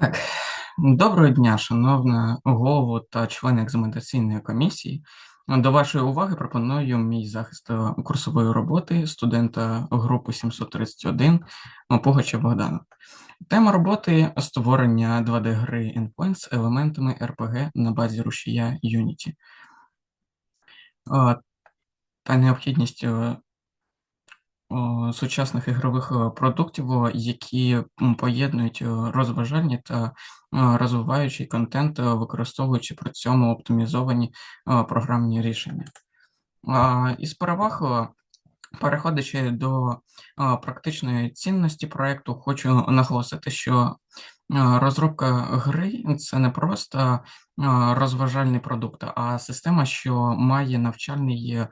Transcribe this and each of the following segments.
Так, доброго дня, шановна голову та члени екзаменаційної комісії. До вашої уваги пропоную мій захист е, курсової роботи студента групи 731 Пугача Богдана. Тема роботи створення 2D-гри Endpoint з елементами RPG на базі рушія Unity. Е, та необхідність е, сучасних ігрових е, продуктів, які поєднують е, розважальні та е, розвиваючий контент, використовуючи при цьому оптимізовані програмні рішення. Із переваг, переходячи до практичної цінності проєкту, хочу наголосити, що розробка гри це не просто розважальний продукт, а система, що має навчальний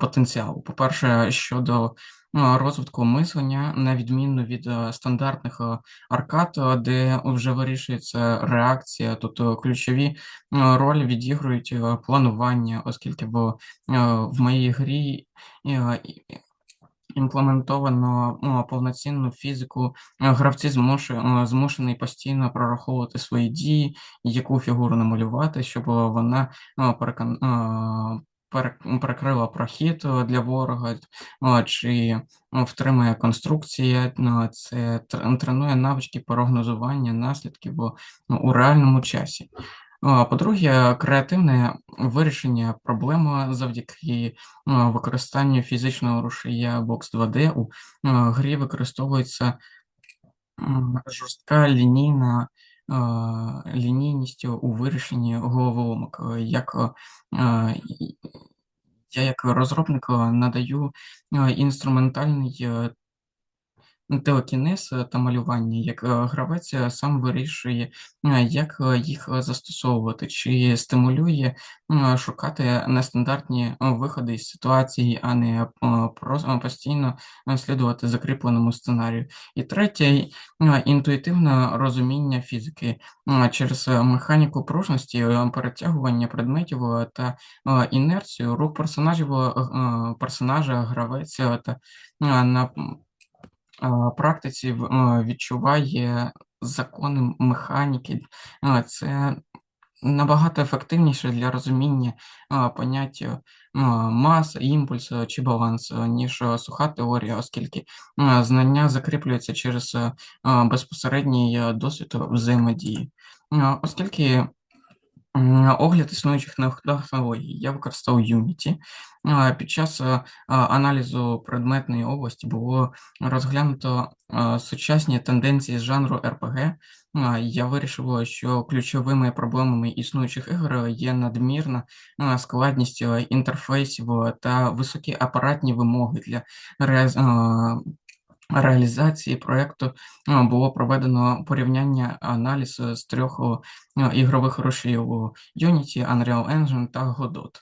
потенціал. По-перше, щодо розвитку мислення, на відміну від е, стандартних е, аркад, е, де вже вирішується реакція, тобто ключові ролі відігрують планування, оскільки в, в моїй грі імплементовано ну, повноцінну фізику, гравці змушені постійно прораховувати свої дії, яку фігуру намалювати, щоб вона перекон перекрила прохід для ворога, чи втримує конструкція, е, це тренує навички прогнозування наслідків у реальному часі. По-друге, креативне вирішення проблеми завдяки використанню фізичного рушія Box 2D у грі використовується жорстка лінійна лінійність у вирішенні головоломок. Як я як розробник надаю інструментальний Теокінез та малювання, як е, гравець е, сам вирішує, е, як їх застосовувати, чи стимулює шукати нестандартні виходи із ситуації, а не постійно слідувати закріпленому сценарію. І третє інтуїтивне розуміння фізики через механіку пружності, перетягування предметів та інерцію рух персонажів персонажа, гравець та на практиці відчуває закони механіки. Це набагато ефективніше для розуміння поняття маса, імпульсу чи балансу, ніж суха теорія, оскільки знання закріплюються через безпосередній досвід взаємодії. Оскільки Огляд існуючих технологій. Я використав Unity. Під час аналізу предметної області було розглянуто сучасні тенденції з жанру RPG. Я вирішив, що ключовими проблемами існуючих ігор є надмірна складність інтерфейсів та високі апаратні вимоги для реалізації проєкту було проведено порівняння аналіз з трьох ігрових рушіїв Unity, Unreal Engine та Godot.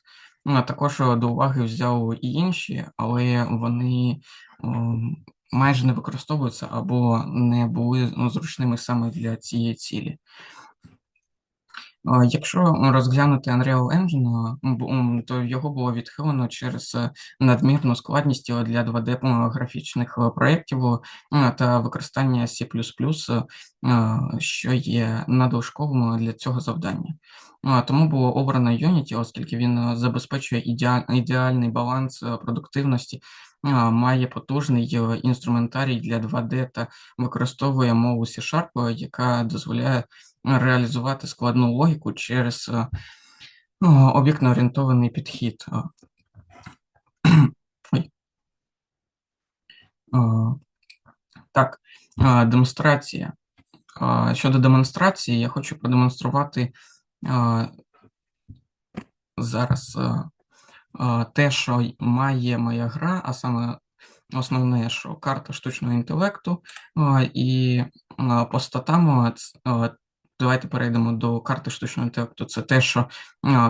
Також до уваги взяв і інші, але вони майже не використовуються або не були ну, зручними саме для цієї цілі. Якщо розглянути Unreal Engine, то його було відхилено через е, надмірну складність для 2D графічних е, проєктів та використання C++, е, що є надлишковим для цього завдання. Тому було обрано Unity, оскільки він забезпечує ідеальний баланс продуктивності, має потужний інструментарій для 2D та використовує мову C-Sharp, яка дозволяє реалізувати складну логіку через е, об'єктно-орієнтований підхід. Так, демонстрація. Щодо демонстрації, я хочу продемонструвати зараз те, що має моя гра, а саме основне, що карта штучного інтелекту, і по статам Давайте перейдемо до карти штучного інтелекту. Це те, що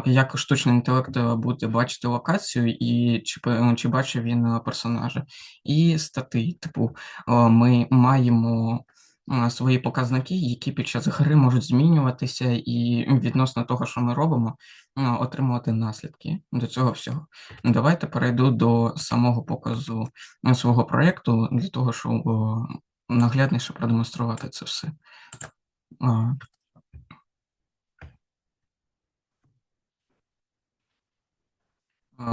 як штучний інтелект е, буде бачити локацію, і чи чи бачить він е, персонажа. І стати, типу, ми маємо свої показники, які під час гри можуть змінюватися, і відносно того, що ми робимо, отримувати наслідки до цього всього. Давайте перейду до самого показу свого проєкту для того, щоб наглядніше продемонструвати це все.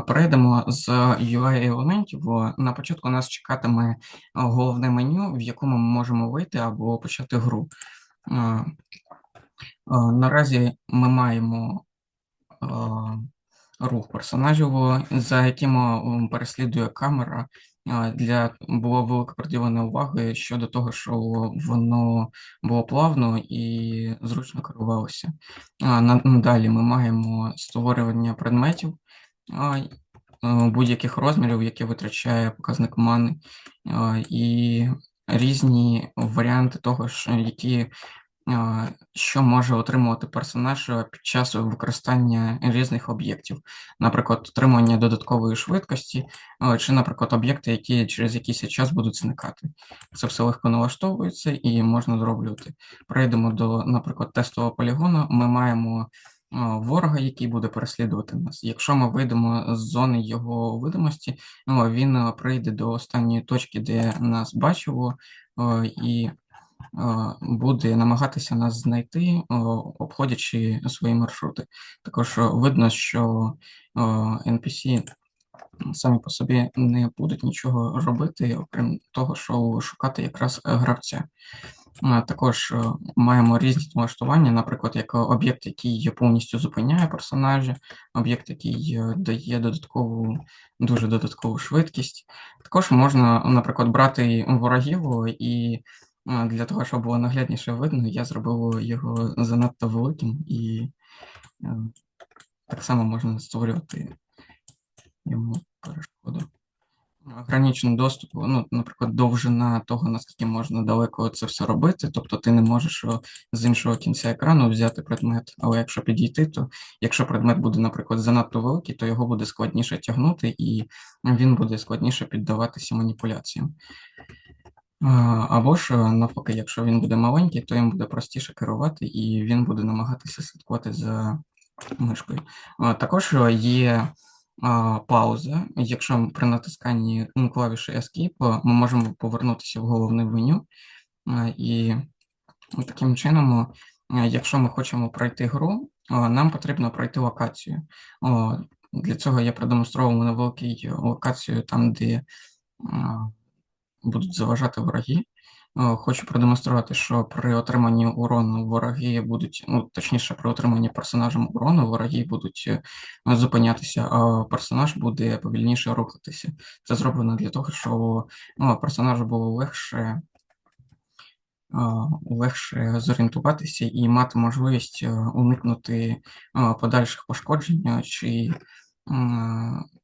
Перейдемо з UI-елементів. На початку нас чекатиме головне меню, в якому ми можемо вийти або почати гру. Наразі ми маємо рух персонажів, за яким переслідує камера. Для було велико приділено уваги щодо того, що воно було плавно і зручно керувалося. Надалі ми маємо створювання предметів будь-яких розмірів, які витрачає показник мани, і різні варіанти того, які що може отримувати персонаж е, під час використання різних об'єктів, наприклад, отримання додаткової швидкості, е, чи, наприклад, об'єкти, які через якийсь час будуть зникати. Це все легко налаштовується і можна зроблювати. Перейдемо до, наприклад, тестового полігону. Ми маємо е, ворога, який буде переслідувати нас. Якщо ми вийдемо з зони його видимості, він прийде до останньої точки, де нас бачило, і буде намагатися нас знайти, обходячи свої маршрути. Також видно, що NPC самі по собі не будуть нічого робити, окрім того, що шукати якраз гравця. Також е, маємо різні налаштування, наприклад, як об'єкт, який повністю зупиняє персонажа, об'єкт, який е, дає додаткову, дуже додаткову швидкість. Також можна, наприклад, брати ворогів і для того, щоб було наглядніше видно, я зробив його занадто великим і е, так само можна створювати йому перешкоду. Граничний доступ, ну, наприклад, довжина того, наскільки можна далеко це все робити, тобто ти не можеш з іншого кінця екрану взяти предмет, але якщо підійти, то якщо предмет буде, наприклад, занадто великий, то його буде складніше тягнути і він буде складніше піддаватися маніпуляціям. Або ж навпаки, якщо він буде маленький, то їм буде простіше керувати, і він буде намагатися слідкувати за мишкою. Також є пауза. Якщо при натисканні клавіші Escape ми можемо повернутися в головне меню, і таким чином, якщо ми хочемо пройти гру, нам потрібно пройти локацію. Для цього я продемонстрував невелику локацію там, де будуть заважати вороги. Е, хочу продемонструвати, що при отриманні урону вороги будуть, ну точніше, при отриманні персонажем урону вороги будуть е, зупинятися, а персонаж буде повільніше рухатися. Це зроблено для того, щоб ну, персонажу було легше е, легше зорієнтуватися і мати можливість уникнути подальших пошкоджень чи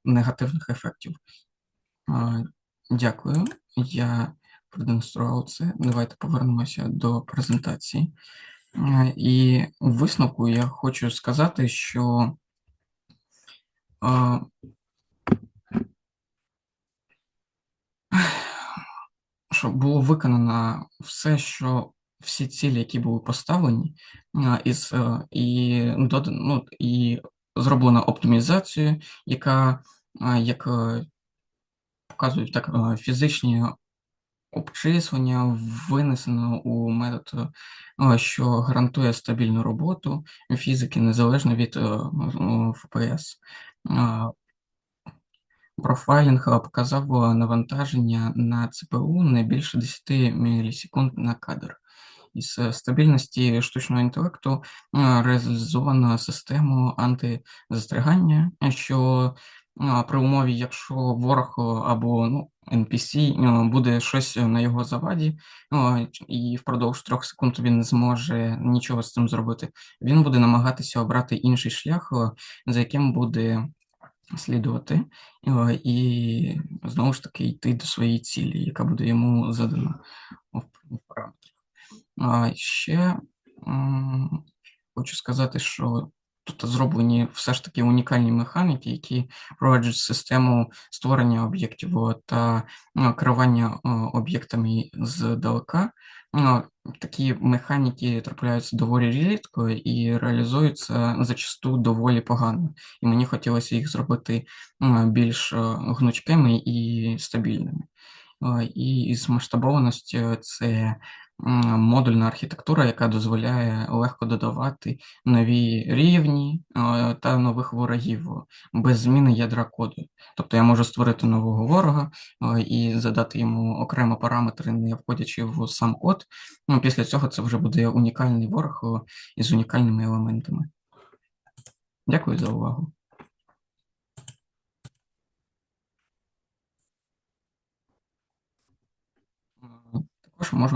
негативних ефектів. Дякую. Я продемонстрував це. Давайте повернемося до презентації. Е, і у висновку я хочу сказати, що е, що було виконано все, що всі цілі, які були поставлені, е, із, і ну, і зроблена оптимізацію, яка як показують так фізичні обчислення винесено у метод, що гарантує стабільну роботу фізики незалежно від ФПС. Профайлінг показав навантаження на ЦПУ не більше 10 мілісекунд на кадр. Із стабільності штучного інтелекту реалізовано систему антизастрягання, що при умові, якщо ворог або ну, NPC буде щось на його заваді, і впродовж трьох секунд він не зможе нічого з цим зробити, він буде намагатися обрати інший шлях, за яким буде слідувати, і знову ж таки йти до своєї цілі, яка буде йому задана в параметрах. Ще хочу сказати, що Тут зроблені все ж таки унікальні механіки, які проваджують систему створення об'єктів та ну, керування об'єктами здалека. Ну, такі механіки трапляються доволі рідко і реалізуються зачасту доволі погано. І мені хотілося їх зробити більш гнучкими і стабільними. і із масштабованості це модульна архітектура, яка дозволяє легко додавати нові рівні та нових ворогів без зміни ядра коду. Тобто я можу створити нового ворога і задати йому окремо параметри, не входячи в сам код. Ну, Після цього це вже буде унікальний ворог із унікальними елементами. Дякую за увагу. Також можу